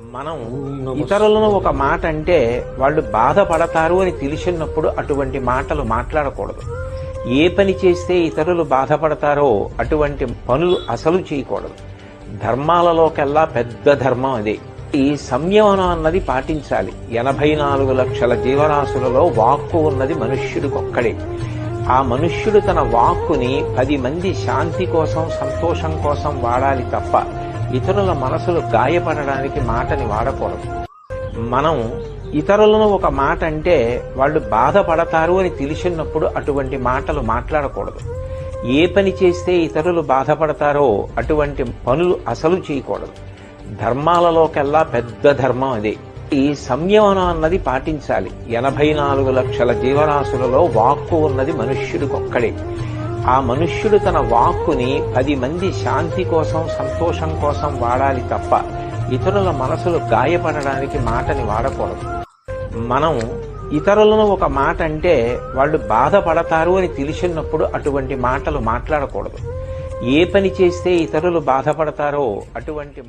మనం ఇతరులను ఒక మాట అంటే వాళ్ళు బాధపడతారు అని తెలిసినప్పుడు అటువంటి మాటలు మాట్లాడకూడదు. ఏ పని చేస్తే ఇతరులు బాధపడతారో అటువంటి పనులు అసలు చేయకూడదు. ధర్మాలలోకెల్లా పెద్ద ధర్మం అదే. ఈ సంయమనం అన్నది పాటించాలి. ఎనభై నాలుగు లక్షల జీవరాశులలో వాక్కు ఉన్నది మనుష్యుడికొక్కడే ఆ మనుష్యుడు తన వాక్కుని పది మంది శాంతి కోసం సంతోషం కోసం వాడాలి తప్ప ఇతరుల మనసులు గాయపడడానికి మాటని వాడకూడదు. మనం ఇతరులను ఒక మాట అంటే వాళ్ళు బాధపడతారు అని తెలిసినప్పుడు అటువంటి మాటలు మాట్లాడకూడదు. ఏ పని చేస్తే ఇతరులు బాధపడతారో అటువంటి పనులు అసలు చేయకూడదు. ధర్మాలలోకెల్లా పెద్ద ధర్మం అదే. ఈ సంయమనం అన్నది పాటించాలి. ఎనభై నాలుగు లక్షల జీవరాశులలో వాక్కు ఉన్నది మనుష్యుడికొక్కడే ఆ మనుష్యుడు తన వాక్కుని పది మంది శాంతి కోసం సంతోషం కోసం వాడాలి తప్ప ఇతరుల మనసులు గాయపడడానికి మాటని వాడకూడదు. మనం ఇతరులను ఒక మాట అంటే వాళ్ళు బాధపడతారు అని తెలిసినప్పుడు అటువంటి మాటలు మాట్లాడకూడదు. ఏ పని చేస్తే ఇతరులు బాధపడతారో అటువంటి